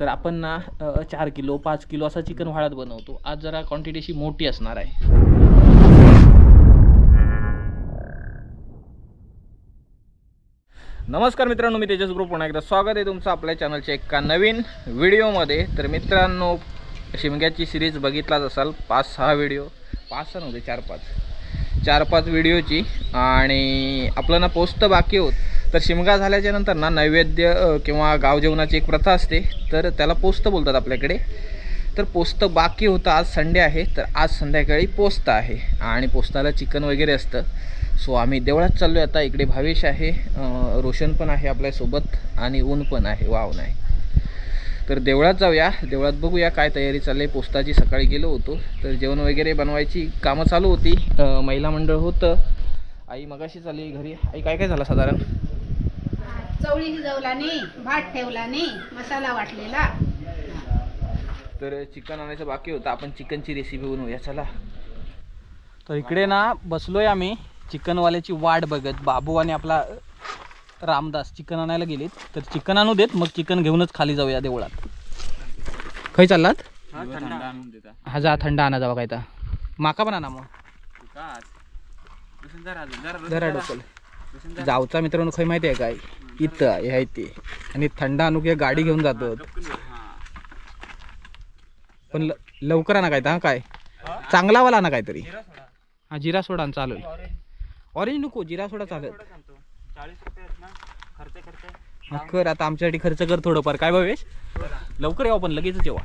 तर आपण ना चार किलो पाच किलो असा चिकन वाळत बनवतो. आज जरा क्वांटिटी अशी मोठी असणार आहे. नमस्कार मित्रांनो मी तेजस ग्रुप. पुन्हा एकदा स्वागत आहे तुमचं आपल्या चॅनलच्या एका नवीन व्हिडिओमध्ये तर मित्रांनो शिमग्याची सिरीज बघितलाच असाल पाच सहा व्हिडिओ पाच सहा नव्हते चार पाच. चार पाच व्हिडिओची आणि आपलं ना पोस्ट बाकी होत. तर शिमगा झाल्याच्यानंतर ना नैवेद्य किंवा गाव जेवणाची एक प्रथा असते तर त्याला पोस्त बोलतात आपल्याकडे. तर पोस्त बाकी होतं आज संडे आहे तर आज संध्याकाळी पोस्त आहे. आणि पोस्ताला चिकन वगैरे असतं. सो आम्ही देवळात चाललो आहे आता इकडे भावेश आहे रोशन पण आहे आपल्यासोबत आणि ऊन पण आहे वाव नाही. तर देवळात जाऊया देवळात बघूया काय तयारी चालली. आहे पोस्ताची सकाळी गेलो होतो तर जेवण वगैरे बनवायची कामं चालू होती. महिला मंडळ होतं. आई मगाशी चालली घरी. आई काय काय झालं साधारण? चवळी शिजवला नाही भात ठेवला नाही मसाला वाटलेला. तर चिकन आणायचं बाकी होतं. आपण चिकनची रेसिपी बनवूया. चला. तर इकडे ना बसलोय आम्ही. चिकनवाल्याची वाट बघत. बाबू आणि आपला रामदास चिकन आणायला गेलेत. तर चिकन आणू देत. मग चिकन घेऊनच खाली जाऊया देवळात. खय चाललात? हा जा थंड आणा जावा काय तर माका पण आणा मग. जरा डोकल जाऊचा मित्रांनो खय माहिती आहे काय इथं आहे हाय ते. आणि थंड आणू की गाडी घेऊन जातो. पण लवकर आणा काय तर, हा काय? चांगला वाला ना काहीतरी. हा जिरा सोडा चालेल ऑरेंज नको जिरा सोडा चालेल हा कर आता आमच्यासाठी खर्च कर थोडंफार. काय भावेश लवकर येऊ आपण लगेच जेव्हा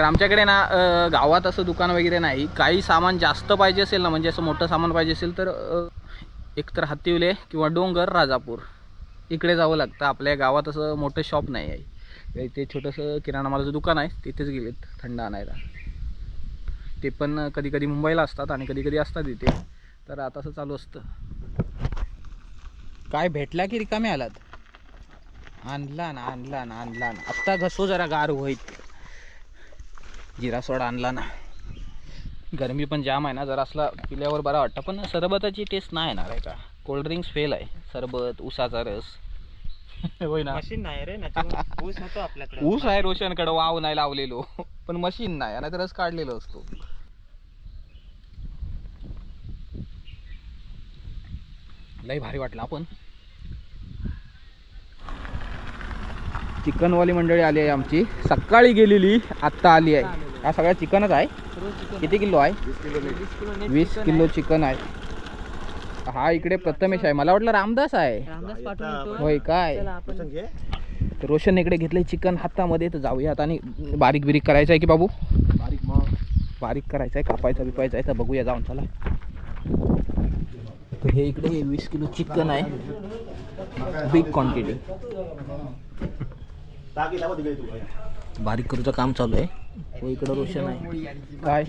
तर आमच्याकडे ना गावात असं दुकान वगैरे नाही. काही सामान जास्त पाहिजे असेल ना म्हणजे असं मोठं सामान पाहिजे असेल तर एकतर हत्तीवले किंवा डोंगर राजापूर. इकडे जावं लागतं. आपल्या गावात असं मोठं शॉप नाही आहे. इथे छोटंसं किराणा मालाचं दुकान आहे. तिथेच गेलेत थंड आणायला. ते पण कधी कधी मुंबईला असतात आणि कधी कधी असतात इथे. तर आता असं चालू असतं. काय भेटला की रिकामे आलात? आणला ना आणला ना आणला ना. आत्ता घसो जरा गार होईत. जिरा सोडा आणला ना. गरमी पण जाम आहे ना जरा असला पिल्यावर बरा वाटतं. पण सरबताची टेस्ट नाही येणार आहे का? कोल्ड्रिंक्स फेल आहे. सरबत उसाचा रस. होय ना? मशीन नाही रे. ऊस होतो आपल्याकडे. ऊस आहे रोशनकडे वाव नाही लावलेलो. पण मशीन नाही आणि रस काढलेलो असतो. लय भारी वाटलं आपण. चिकनवाली मंडळी आली आहे आमची. सकाळी गेलेली आत्ता आली आहे. हा सगळा चिकनच आहे. किती किलो आहे? वीस किलो चिकन आहे. हा इकडे प्रथमेश आहे. मला वाटलं रामदास आहे. होय काय? रोशन इकडे घेतलंय चिकन हातामध्ये तर जाऊयात आणि बारीक बिरीक करायचं आहे की बाबू? बारीक मग. बारीक करायचं आहे कापायचं बिपायचं आहे तर बघूया जाऊन चला. तर हे इकडे हे वीस किलो चिकन आहे. बिग क्वांटिटी बारीक करूचं काम चालू आहे. हो इकडं रोशन आहे. काय?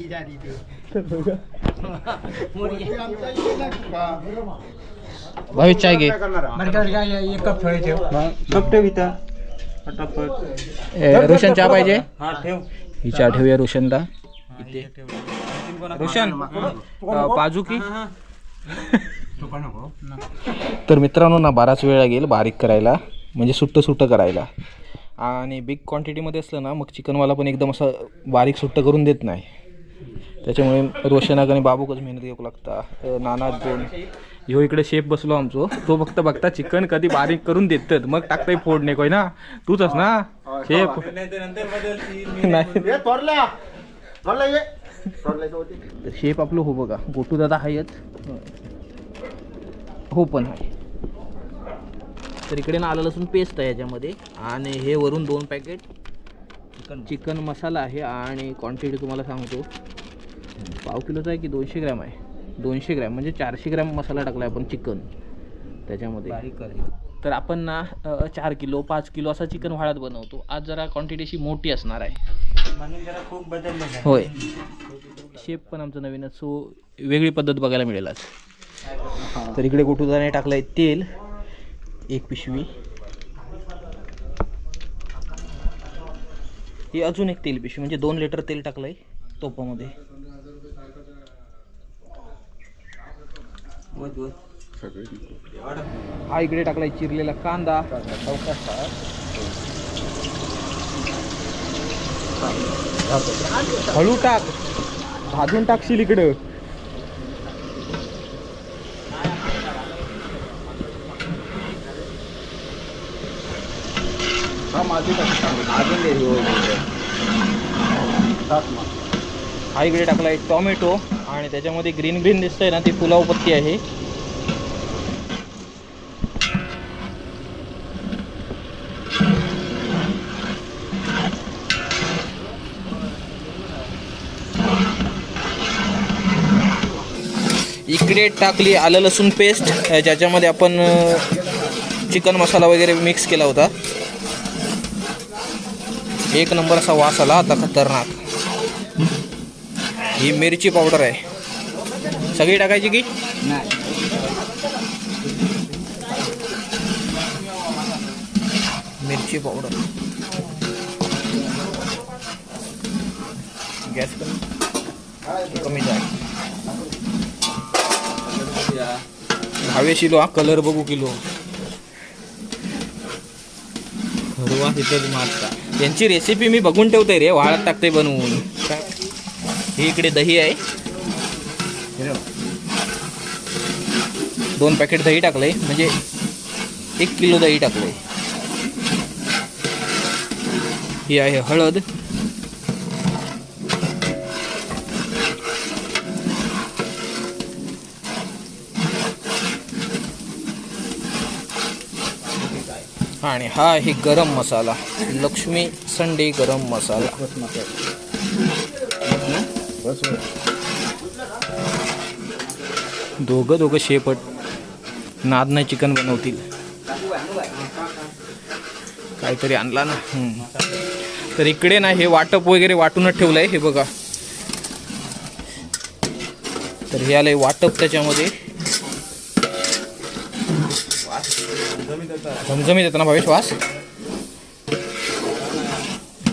भावी चाय घे. कप ठेव. इथं. फटाफट. ए, रोशन चहा पाहिजे? हा ठेव. ही चहा ठेवूया रोशनला. इथे. रोशन अ, पाजू की? तर मित्रांनो ना बराच वेळ लागेल बारीक करायला. म्हणजे सुट्टं सुट्टं करायला. आणि बिग क्वांटिटीमध्ये असलं ना मग चिकनवाला पण एकदम असं बारीक सुट्टं करून देत नाही. त्याच्यामुळे रोशनाक आणि बाबूकच मेहनत घेऊ लागता. नाना दोन. ह्यो इकडे शेप बसलो आमचो. तो फक्त बघता चिकन कधी बारीक करून देतात. मग टाकताय फोडणे कोय ना? तूच अस ना? शेप नाही. शेप आपलं हो बघा. गोटू दादा आहेच हो पण आहे. तर इकडे ना आलं लसूण पेस्ट आहे याच्यामध्ये. आणि हे वरून दोन पॅकेट चिकन चिकन मसाला आहे आणि क्वांटिटी तुम्हाला सांगतो. पाव किलोचा आहे की दोनशे ग्रॅम आहे. दोनशे ग्रॅम म्हणजे चारशे ग्रॅम मसाला टाकला आहे आपण चिकन त्याच्यामध्ये. तर आपण ना चार किलो पाच किलो असा चिकन वाळत बनवतो. आज जरा क्वांटिटी अशी मोठी असणार आहे. म्हणून जरा खूप बदललं आहे. होय. शेप पण आमचं नवीनच सो वेगळी पद्धत बघायला मिळेल आज. तर इकडे गोटुदाने टाकलंय तेल. एक पिशवी. ही अजून एक तेल पिशवी म्हणजे दोन लिटर तेल टाकलंय तोपामध्ये. हा इकडे टाकलाय चिरलेला कांदा. हळू टाक. भाजून टाकशील इकडं. हा माझी अजून दे हा इकडे टॉमॅटो आणि त्याच्यामध्ये ग्रीन ग्रीन दिसतंय ना ती पुलाव पत्ती आहे. इकडे टाकली आलं लसूण पेस्ट ज्याच्यामध्ये आपण चिकन मसाला वगैरे मिक्स केला होता. एक नंबर असा वास आला आता खतरनाक. ही मिरची पावडर आहे. सगळी टाकायची की? मिरची पावडर. गॅस कमी. कमी जाय हवे किलो हा कलर बघू किलो. हरवा तिथंच मारता. यांची रेसिपी मी बघून ठेवते रे वाळत टाकते बनवून. ही इकडे दही आहे. दोन पॅकेट दही टाकलंय म्हणजे एक किलो दही टाकलंय. ही आहे हळद. आणि हा आहे गरम मसाला. लक्ष्मी संडे गरम मसाला. बस दोघं दोघं शेपट नाद नाही चिकन बनवतील. काहीतरी आणला ना? तर इकडे ना हे वाटप वगैरे वाटूनच ठेवलंय हे बघा. तर हे आलंय वाटप त्याच्यामध्ये. झमझमीत येतो ना भावेश वास?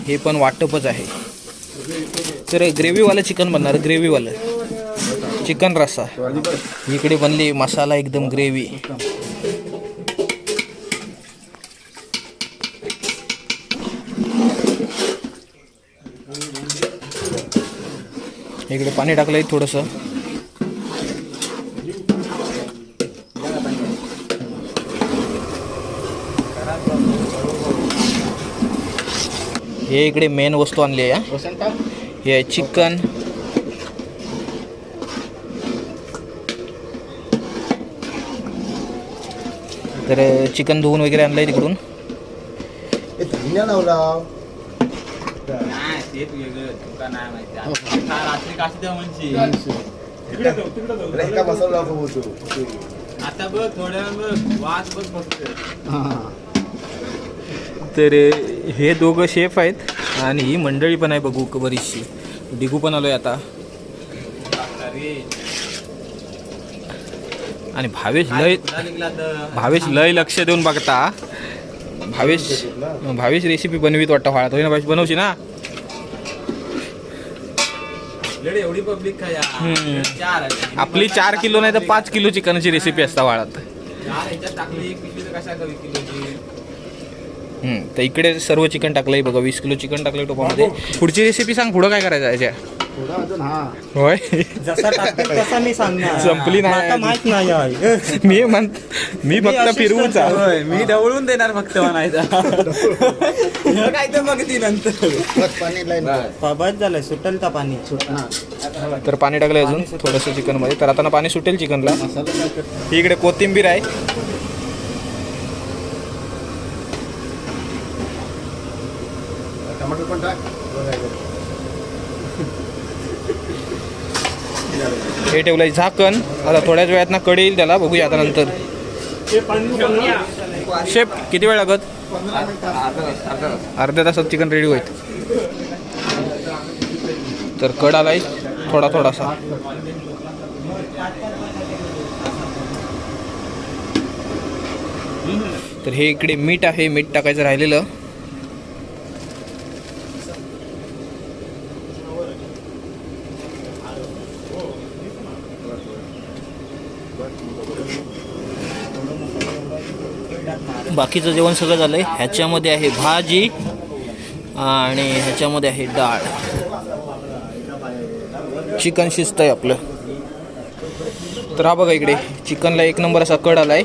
हे पण वाटपच आहे. तर ग्रेव्हीवालं चिकन बनणार ग्रेव्हीवालं. चिकन रस्सा. इकडे बनली मसाला एकदम ग्रेव्ही. इकडे पाणी टाकलंय थोडंसं. हे इकडे मेन वस्तू आणली आहे हा. हे आहे चिकन तर चिकन धुवून वगैरे आणलंय तिकडून. हा. तर हे दोघं शेफ आहेत आणि ही मंडळी पण आहे बघू बरीचशी. डिगू पण आलोय आता. अरे आणि भावेश लय भावेश लय लक्ष देऊन बघता. भावेश भावेश रेसिपी बनवीत वाटतं हळद ना भावेश? बनवशी ना? एवढी पब्लिक आहे. आपली चार किलो नाही तर पाच किलो चिकनची रेसिपी असता वाळात चार ह्याच्यात टाकली एक पिशवी तर कशा कमी किलोची हम्म, तर इकडे सर्व चिकन टाकलंय बघा वीस किलो चिकन टाकलंय टोपामध्ये. पुढची रेसिपी सांग पुढं काय करायचं आहे? याच्या थोडा अजून हा. होय. जसा टाकतील तसा मी सांगणार. संपली नाही. माका माहीत नाही आहे. मी म्हण मी फक्त assistant फिरवूच आहे. होय मी ढवळून देणार फक्त म्हणायचा. काय तर बघ ती नंतर. बस पाणी लाईन बस. झालंय सुटल का पाणी. हा. तर पाणी टाकलंय अजून थोडंसं चिकनमध्ये तर आता पाणी सुटेल चिकनला. मसाला इकडे कोथिंबीर आहे. टमाटर पण टाक. हे ठेवलंय झाकण. आता थोड्याच वेळात ना कडी येईल त्याला. बघूया आता नंतर. शेप किती वेळ लागत? अर्ध्या तासात चिकन रेडी होईल. तर कड आलाय थोडा थोडासा. तर हे इकडे मीठ आहे. मीठ टाकायचं राहिलेलं. बाकीचं जेवण सगळं झालं आहे ह्याच्यामध्ये आहे भाजी आणि ह्याच्यामध्ये आहे डाळ. चिकन शिस्त आहे आपलं. तर हा बघा इकडे चिकनला एक नंबर असा कड आलाय.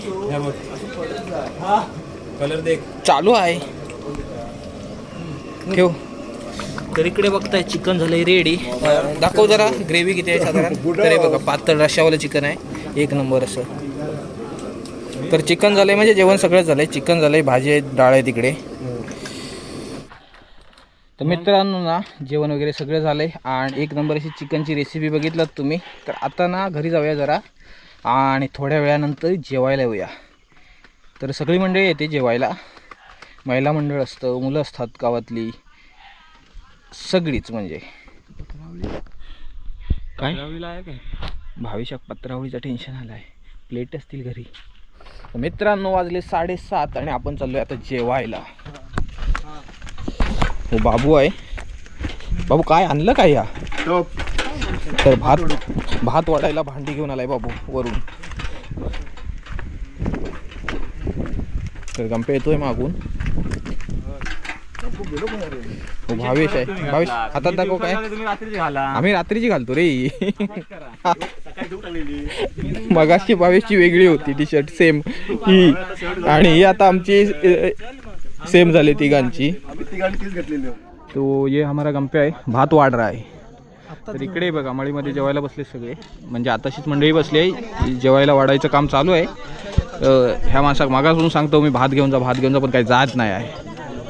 आहे चालू आहे. ठेव. तर इकडे बघताय चिकन झालंय रेडी दाखव जरा ग्रेव्ही किती आहे साधारण. तर हे बघा पातळ रश्यावालं चिकन आहे. एक नंबर असं. तर चिकन झालंय म्हणजे जेवण सगळं झालंय. चिकन झालंय भाजी आहे डाळ आहे तिकडे. तर मित्रांनो ना जेवण वगैरे सगळं झालंय. आणि एक नंबर अशी चिकनची रेसिपी बघितलात तुम्ही. तर आता ना घरी जाऊया जरा. आणि थोड्या वेळानंतर जेवायला येऊया. तर सगळी मंडळी येते जेवायला. महिला मंडळ असतं मुलं असतात गावातली. सगळीच म्हणजे. काय? भाविशाक पत्रावळीचं टेन्शन आलं आहे प्लेट असतील घरी. मित्रांनो वाजले साडेसात आणि आपण चाललोय आता जेवायला. हो बाबू आहे. बाबू काय आणलं काय या? तर भात भात वाढायला भांडी घेऊन आलाय बाबू वरून. तर गंपे येतोय मागून. हो, भावेश आहे. भावेश हातात दाखव काय. आम्ही रात्रीची घालतो रे. मगाशी भावेशची वेगळी होती टी शर्ट सेम ही. आणि ही आता आमची सेम झाली तिघांची. तो ये हमारा गंपे आहे भात वाढ रहा आहे. तर इकडे बघा माळीमध्ये जेवायला बसले सगळे. म्हणजे आताशीच मंडळी बसली आहे जेवायला वाढायचं काम चालू आहे. ह्या माणसाक मागासून सांगतो मी भात घेऊन जा भात घेऊन जा पण काही जात नाही आहे.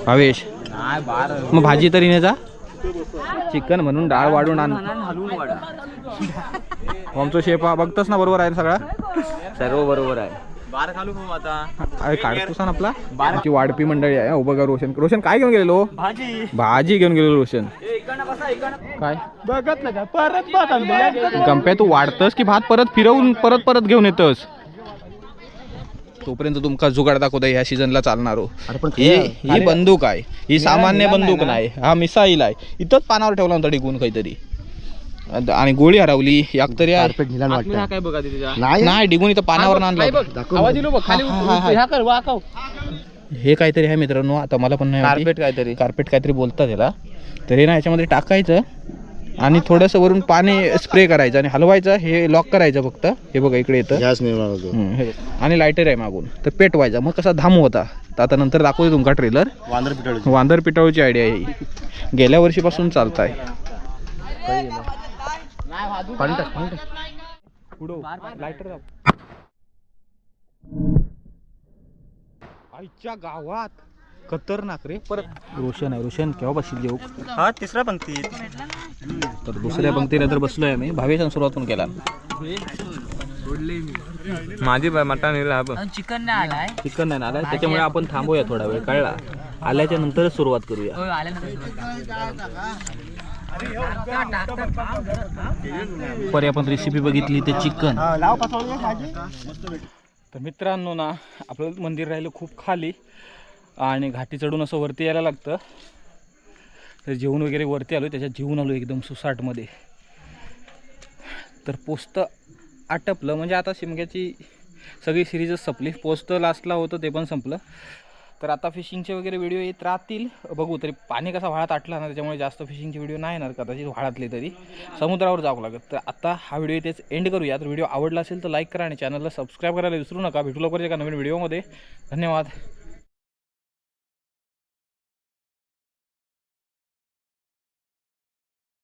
भावेश नाही मग भाजी तरी ने जा. चिकन म्हणून डाळ वाढून आण. हलवून वाडा आमचं शेप हा बघतोस ना बरोबर आहे सगळा? सर्व बरोबर आहे. बार भाऊ आता. अरे काढतोस ना आपला? आमची वाढपी मंडळी आहे हो बघा रोशन. रोशन काय घेऊन गेलेलो? भाजी. भाजी घेऊन गेलेलो रोशन. काय? बघत ना का? परत गंप्या तू वाढतस की भात परत फिरवून परत परत घेऊन येतस? तोपर्यंत तुमका जुगाड दाखवता ह्या सीझनला चालणार हो. पण ही ही बंदूक आहे. ही सामान्य बंदूक नाही. हा मिसाईल आहे. इथंच पानावर ठेवला होता टिकून काहीतरी. आणि गोळी हरवली. एक तरी यार कार्पेट निघाल वाटतं. काय बघा तिच्या नाही. नाही डिगून इथं पानावर आणला आवाज दिलो बघ. खाली हा, हा, हा. ह्या कर वाकव. हे काहीतरी आहे मित्रांनो. आता मला पण नाही माहिती. कार्पेट काहीतरी. कार्पेट काहीतरी बोलतात त्याला तर हे ना याच्यामध्ये टाकायचं. आणि थोडंसं वरून पाणी स्प्रे करायचं आणि हलवायचं हे लॉक करायचं फक्त. हे बघा इकडे येतं. गॅस निर्माण होतो हम्म, हे बघ. आणि लायटर आहे मागून. तर पेटवायचा मग कसा धाम होता. तर आता नंतर दाखवतो तुमका ट्रेलर वांदर पिटाळी वांदर पिटाळूची आयडिया आहे ही. गेल्या वर्षीपासून चालत आहे लायटर आईच्या गावात. खतरनाक रे. परत रोशन आहे. रोशन केव्हा बसली जेऊ हा तिसरा पंक्ती तर दुसऱ्या पंक्तीला तर बसलोय आम्ही. भावेशान सुरुवात पण केला. माझी मटण येईल चिकन नाही आलाय. त्याच्यामुळे आपण थांबूया थोडा वेळ. कळला. आल्याच्या नंतरच सुरुवात करूया. परी आपण रेसिपी बघितली ते चिकन तर मित्रांनो ना आपलं मंदिर राहिलं खूप खाली. आणि घाटी चढून असं वरती यायला लागतं. तर जेवण वगैरे वरती आलो त्याच्यात जेवून आलो एकदम सुसाटमध्ये. तर पोस्त आटपलं म्हणजे आता शिमग्याची सगळी सिरीजच संपली. पोस्त लास्टला होतं ते पण संपलं. तर आता फिशिंगचे वगैरे व्हिडिओ येत राहतील. बघू तरी पाणी कसा वाळात आटला ना त्याच्यामुळे जास्त फिशिंगचे व्हिडिओ नाही येणार कदाचित वाळातले तरी. समुद्रावर जावं लागत तर आता हा व्हिडिओ इथेच एंड करूया तर व्हिडिओ आवडला असेल तर लाईक करा आणि चॅनलला सबस्क्राईब करायला विसरू नका. भेटू लवकर एका नवीन व्हिडिओमध्ये धन्यवाद.